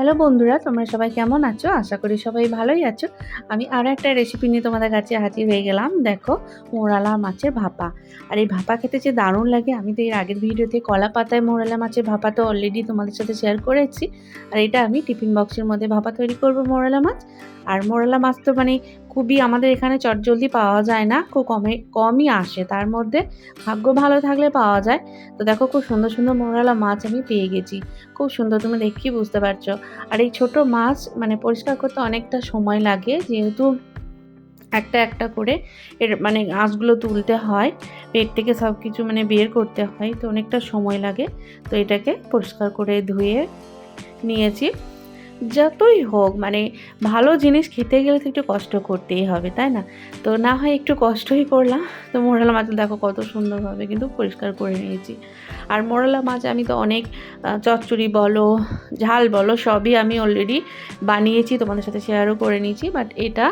Hello বন্ধুরা, তোমরা সবাই কেমন আছো? আশা করি সবাই ভালোই আছো। আমি আরও একটা রেসিপি নিয়ে তোমাদের কাছে হাজির হয়ে গেলাম। দেখো, মোরালা মাছের ভাপা। আর এই ভাপা খেতে যে দারুণ লাগে, আমি তো এর আগের ভিডিওতে কলা পাতায় মোরালা মাছের ভাপা তো অলরেডি তোমাদের সাথে শেয়ার করেছি। আর এটা আমি টিফিন বক্সের মধ্যে ভাপা তৈরি করব মোরালা মাছ। আর মোরালা মাছ তো মানে খুবই আমাদের এখানে চটজলদি পাওয়া যায় না, খুব কমে, কমই আসে। তার মধ্যে ভাগ্য ভালো থাকলে পাওয়া যায়। তো দেখো খুব সুন্দর সুন্দর মোরালা মাছ আমি পেয়ে গেছি। খুব সুন্দর, তুমি দেখেই বুঝতে পারছ। আর এই ছোট মাছ মানে পরিষ্কার করতে অনেকটা সময় লাগে, যেহেতু একটা একটা করে এর মানে আঁশগুলো তুলতে হয়, পেট থেকে সব কিছু মানে বের করতে হয়, তো অনেকটা সময় লাগে। তো এটাকে পরিষ্কার করে ধুয়ে নিয়েছি। যতই হোক মানে ভালো জিনিস খেতে গেলে তো একটু কষ্ট করতেই হবে, তাই না? তো না হয় একটু কষ্টই করলাম। তো মোরালা মাছ দেখো কত সুন্দরভাবে কিন্তু পরিষ্কার করে নিয়েছি। আর মোরালা মাছ আমি তো অনেক চচ্চড়ি বলো ঝাল বলো, সবই আমি অলরেডি বানিয়েছি, তোমাদের সাথে শেয়ারও করে নিয়েছি বাট এটা,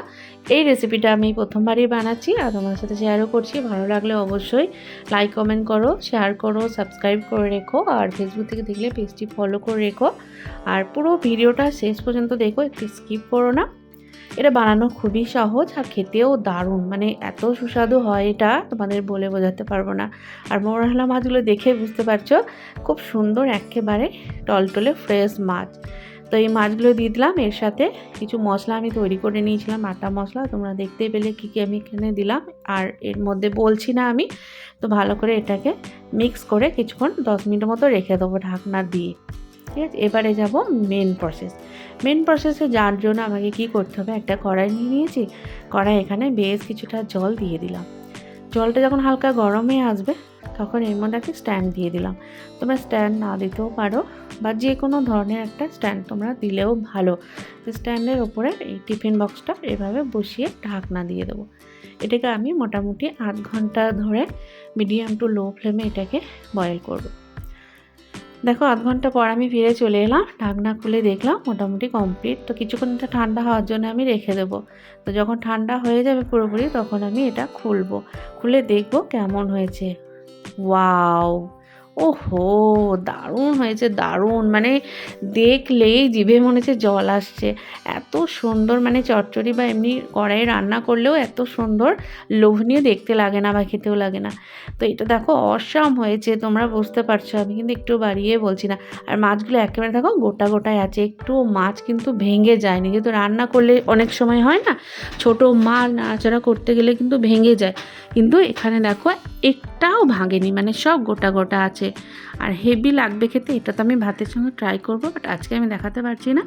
এই রেসিপিটা আমি প্রথমবারই বানাচ্ছি আর তোমাদের সাথে শেয়ারও করছি। ভালো লাগলে অবশ্যই লাইক কমেন্ট করো শেয়ার করো সাবস্ক্রাইব করে রেখো, আর ফেসবুক থেকে দেখলে পেজটি ফলো করে রেখো। আর পুরো ভিডিওটা শেষ পর্যন্ত দেখো, একটু স্কিপ করো না। এটা বানানো খুবই সহজ আর খেতেও দারুণ। মানে এত সুস্বাদু হয় এটা, তোমাদের বলে বোঝাতে পারব না। আর মোরহালা মাছগুলো দেখে বুঝতে পারছ, খুব সুন্দর একেবারে টলটলে ফ্রেশ মাছ। তো এই মাছগুলো দিয়ে দিলাম, এর সাথে কিছু মশলা আমি তৈরি করে নিয়েছিলাম, আটা মশলা, তোমরা দেখতে পেলে কী কী আমি এখানে দিলাম। আর এর মধ্যে বলছি না আমি, তো ভালো করে এটাকে মিক্স করে কিছুক্ষণ দশ মিনিট মতো রেখে দেবো ঢাকনা দিয়ে। আছে এবারে যাব মেন প্রসেস মেন প্রসেসে যার জন্য আমাকে কি করতে হবে? একটা কড়াই নিয়ে নিয়েছি। কড়াই এখানে বেশ কিছুটা জল দিয়ে দিলাম। জলটা যখন হালকা গরমে আসবে, তখন এর মধ্যে একটা স্ট্যান্ড দিয়ে দিলাম। তোমরা স্ট্যান্ড না দিতেও পারো বা যে কোনো ধরনের একটা স্ট্যান্ড তোমরা দিলেও ভালো। স্ট্যান্ডের ওপরে এই টিফিন বক্সটা এভাবে বসিয়ে ঢাকনা দিয়ে দেবো। এটাকে আমি মোটামুটি আধ ঘণ্টা ধরে মিডিয়াম টু লো ফ্লেমে এটাকে বয়েল করব। দেখো আধ ঘণ্টা পর আমি ফিরে চলে এলাম, ঢাকনা খুলে দেখলাম মোটামুটি কমপ্লিট তো কিছুক্ষণ এটা ঠান্ডা হওয়ার জন্য আমি রেখে দেবো। তো যখন ঠান্ডা হয়ে যাবে পুরোপুরি তখন আমি এটা খুলবো। খুলে দেখব কেমন হয়েছে। ওয়াও! ওহো, দারুণ হয়েছে, দারুণ। মানে দেখলেই জিভে মনে হচ্ছে জল আসছে। এত সুন্দর মানে চচ্চড়ি বা এমনি কড়াইয়ে রান্না করলেও এত সুন্দর লোভনীয় দেখতে লাগে না বা খেতেও লাগে না। তো এটা দেখো অসাম হয়েছে, তোমরা বুঝতে পারছ, আমি কিন্তু একটু বাড়িয়ে বলছি না। আর মাছগুলো একেবারে দেখো গোটা গোটায় আছে, একটু মাছ কিন্তু ভেঙে যায়নি কিন্তু রান্না করলে অনেক সময় হয় না, ছোট মাছ নাড়াচাড়া করতে গেলে কিন্তু ভেঙে যায়। কিন্তু এখানে দেখো একটাও ভাঙেনি মানে সব গোটা গোটা আছে। আর হেভি লাগবে খেতে এটা তো আমি ভাতের সঙ্গে ট্রাই করব বাট আজকে আমি দেখাতে পারছি না।